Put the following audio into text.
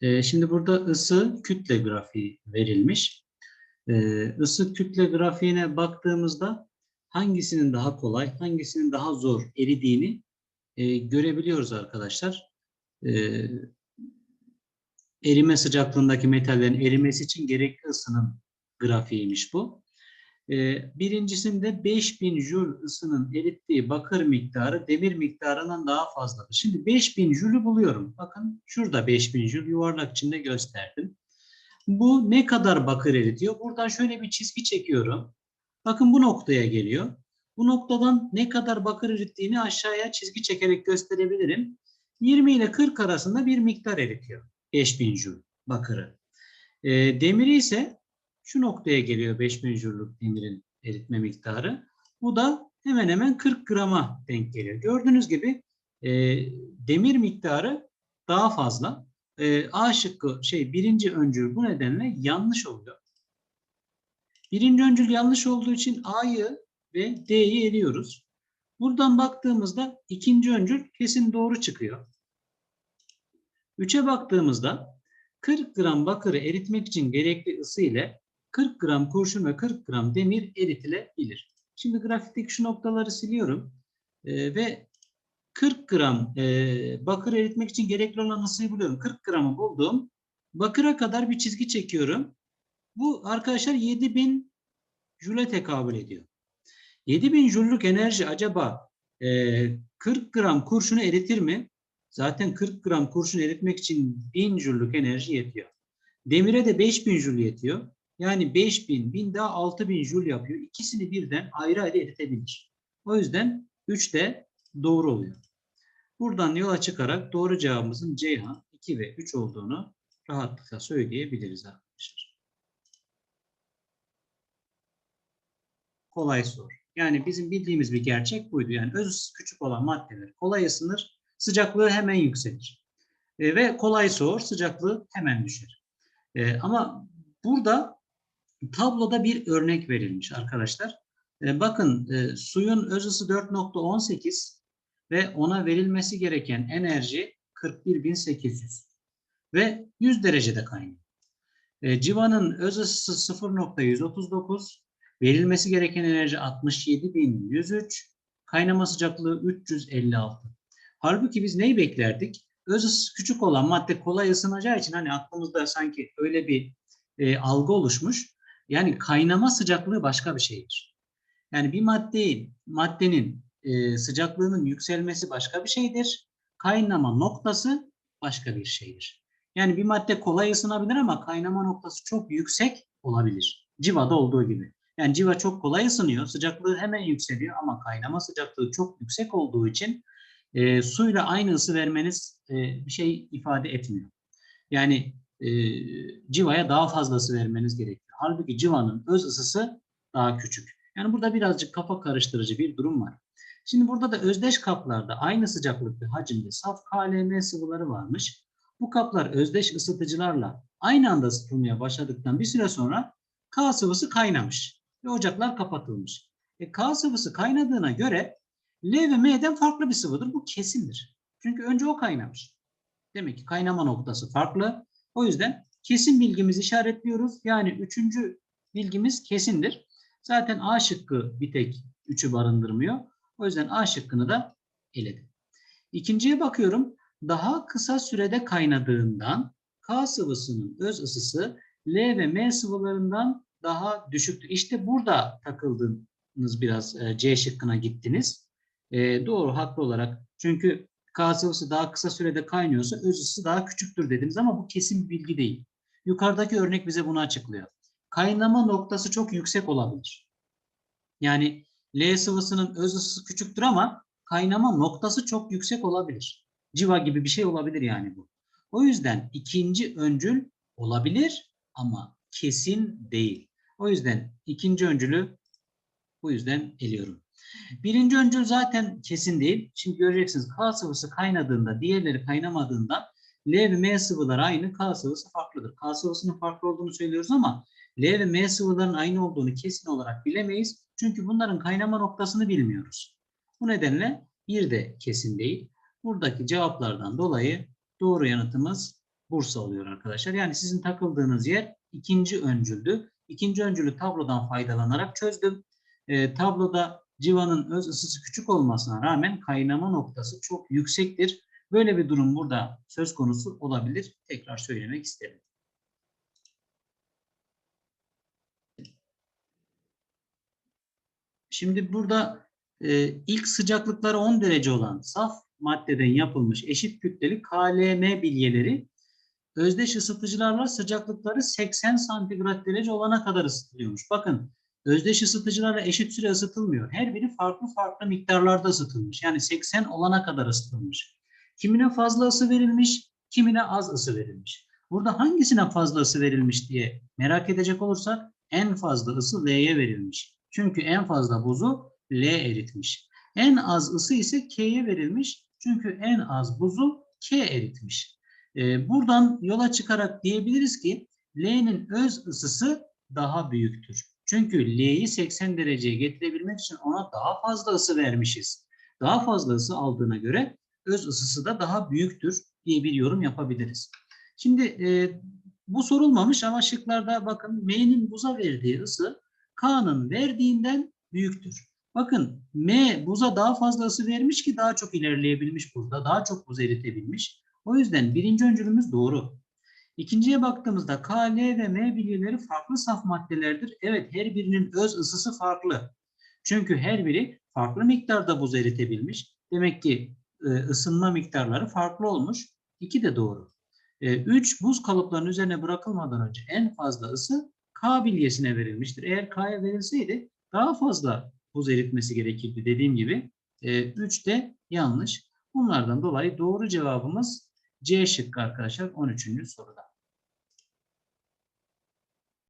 Ee, şimdi burada ısı kütle grafiği verilmiş. Ee, ısı kütle grafiğine baktığımızda hangisinin daha kolay, hangisinin daha zor eridiğini e, görebiliyoruz arkadaşlar. Ee, erime sıcaklığındaki metallerin erimesi için gerekli ısının grafiğiymiş bu. Ee, birincisinde 5000 Joule ısının erittiği bakır miktarı demir miktarından daha fazladır. Şimdi 5000 Joule'ü buluyorum. Bakın şurada 5000 Joule yuvarlak içinde gösterdim. Bu ne kadar bakır eritiyor? Buradan şöyle bir çizgi çekiyorum. Bakın bu noktaya geliyor. Bu noktadan ne kadar bakır erittiğini aşağıya çizgi çekerek gösterebilirim. 20 ile 40 arasında bir miktar eritiyor. 5000 Joule bakırı. E, demiri ise şu noktaya geliyor 5000 Joule'luk demirin eritme miktarı. Bu da hemen hemen 40 grama denk geliyor. Gördüğünüz gibi e, demir miktarı daha fazla. E, A şıkkı şey birinci öncül bu nedenle yanlış oluyor. Birinci öncül yanlış olduğu için A'yı ve D'yi eliyoruz. Buradan baktığımızda ikinci öncül kesin doğru çıkıyor. 3'e baktığımızda 40 gram bakırı eritmek için gerekli ısı ile 40 gram kurşun ve 40 gram demir eritilebilir. Şimdi grafikteki şu noktaları siliyorum Ee, ve 40 gram e, bakır eritmek için gerekli olan ısıyı buluyorum. 40 gramı buldum. Bakıra kadar bir çizgi çekiyorum. Bu arkadaşlar 7000 jule tekabül ediyor. 7000 jüllük enerji acaba e, 40 gram kurşunu eritir mi? Zaten 40 gram kurşun eritmek için 1000 jüllük enerji yetiyor. Demire de 5000 jül yetiyor. Yani 5000, 1000 daha 6000 jül yapıyor. İkisini birden ayrı ayrı eritebilir. O yüzden 3 de doğru oluyor. Buradan yola çıkarak doğru cevabımızın Ceyhan 2 ve 3 olduğunu rahatlıkla söyleyebiliriz arkadaşlar. Kolay soru. Yani bizim bildiğimiz bir gerçek buydu. Yani öz küçük olan maddeler kolay ısınır, sıcaklığı hemen yükselir. E, ve kolay soğur, sıcaklığı hemen düşer. E, ama burada tabloda bir örnek verilmiş arkadaşlar. E, bakın e, suyun öz ısı 4.18 ve ona verilmesi gereken enerji 41.800 ve 100 derecede kaynıyor. E, civanın öz ısısı 0.139, verilmesi gereken enerji 67.103, kaynama sıcaklığı 356. Halbuki biz neyi beklerdik? Öz ısısı küçük olan madde kolay ısınacağı için hani aklımızda sanki öyle bir e, algı oluşmuş. Yani kaynama sıcaklığı başka bir şeydir. Yani bir maddenin, maddenin e, sıcaklığının yükselmesi başka bir şeydir. Kaynama noktası başka bir şeydir. Yani bir madde kolay ısınabilir ama kaynama noktası çok yüksek olabilir. Civada olduğu gibi. Yani civa çok kolay ısınıyor, sıcaklığı hemen yükseliyor ama kaynama sıcaklığı çok yüksek olduğu için e, suyla aynı ısı vermeniz e, bir şey ifade etmiyor. Yani e, civaya daha fazla ısı vermeniz gerekiyor. Halbuki civanın öz ısısı daha küçük. Yani burada birazcık kafa karıştırıcı bir durum var. Şimdi burada da özdeş kaplarda aynı sıcaklık ve hacimde saf KLM sıvıları varmış. Bu kaplar özdeş ısıtıcılarla aynı anda ısıtılmaya başladıktan bir süre sonra K sıvısı kaynamış ve ocaklar kapatılmış. E, K sıvısı kaynadığına göre L ve M'den farklı bir sıvıdır. Bu kesindir. Çünkü önce o kaynamış. Demek ki kaynama noktası farklı. O yüzden kesin bilgimizi işaretliyoruz. Yani üçüncü bilgimiz kesindir. Zaten A şıkkı bir tek 3'ü barındırmıyor. O yüzden A şıkkını da eledim. İkinciye bakıyorum. Daha kısa sürede kaynadığından K sıvısının öz ısısı L ve M sıvılarından daha düşüktür. İşte burada takıldınız biraz e, C şıkkına gittiniz. E, doğru haklı olarak. Çünkü K daha kısa sürede kaynıyorsa öz ısısı daha küçüktür dediniz ama bu kesin bir bilgi değil. Yukarıdaki örnek bize bunu açıklıyor. Kaynama noktası çok yüksek olabilir. Yani L sıvısının öz ısısı küçüktür ama kaynama noktası çok yüksek olabilir. Civa gibi bir şey olabilir yani bu. O yüzden ikinci öncül olabilir ama kesin değil. O yüzden ikinci öncülü bu yüzden eliyorum. Birinci öncül zaten kesin değil. Şimdi göreceksiniz K sıvısı kaynadığında diğerleri kaynamadığında L ve M sıvılar aynı, K sıvısı farklıdır. K sıvısının farklı olduğunu söylüyoruz ama L ve M sıvıların aynı olduğunu kesin olarak bilemeyiz. Çünkü bunların kaynama noktasını bilmiyoruz. Bu nedenle bir de kesin değil. Buradaki cevaplardan dolayı doğru yanıtımız Bursa oluyor arkadaşlar. Yani sizin takıldığınız yer ikinci öncüldü. İkinci öncülü tablodan faydalanarak çözdüm. E, tabloda civanın öz ısısı küçük olmasına rağmen kaynama noktası çok yüksektir. Böyle bir durum burada söz konusu olabilir. Tekrar söylemek isterim. Şimdi burada e, ilk sıcaklıkları 10 derece olan saf maddeden yapılmış eşit kütleli KLM bilyeleri özdeş ısıtıcılarla sıcaklıkları 80 santigrat derece olana kadar ısıtılıyormuş. Bakın özdeş ısıtıcılarla eşit süre ısıtılmıyor. Her biri farklı farklı miktarlarda ısıtılmış. Yani 80 olana kadar ısıtılmış. Kimine fazla ısı verilmiş, kimine az ısı verilmiş. Burada hangisine fazla ısı verilmiş diye merak edecek olursak en fazla ısı L'ye verilmiş. Çünkü en fazla buzu L eritmiş. En az ısı ise K'ye verilmiş. Çünkü en az buzu K eritmiş. Ee, buradan yola çıkarak diyebiliriz ki L'nin öz ısısı daha büyüktür. Çünkü L'yi 80 dereceye getirebilmek için ona daha fazla ısı vermişiz. Daha fazla ısı aldığına göre öz ısısı da daha büyüktür diye bir yorum yapabiliriz. Şimdi e, bu sorulmamış ama şıklarda bakın M'nin buza verdiği ısı K'nın verdiğinden büyüktür. Bakın M buza daha fazla ısı vermiş ki daha çok ilerleyebilmiş burada. Daha çok buz eritebilmiş. O yüzden birinci öncülümüz doğru. İkinciye baktığımızda K, L ve M bilyeleri farklı saf maddelerdir. Evet her birinin öz ısısı farklı. Çünkü her biri farklı miktarda buz eritebilmiş. Demek ki e, ısınma miktarları farklı olmuş. İki de doğru. E, üç buz kalıplarının üzerine bırakılmadan önce en fazla ısı K bilyesine verilmiştir. Eğer K'ya verilseydi daha fazla buz eritmesi gerekirdi dediğim gibi. 3 de yanlış. Bunlardan dolayı doğru cevabımız C şıkkı arkadaşlar 13. soruda.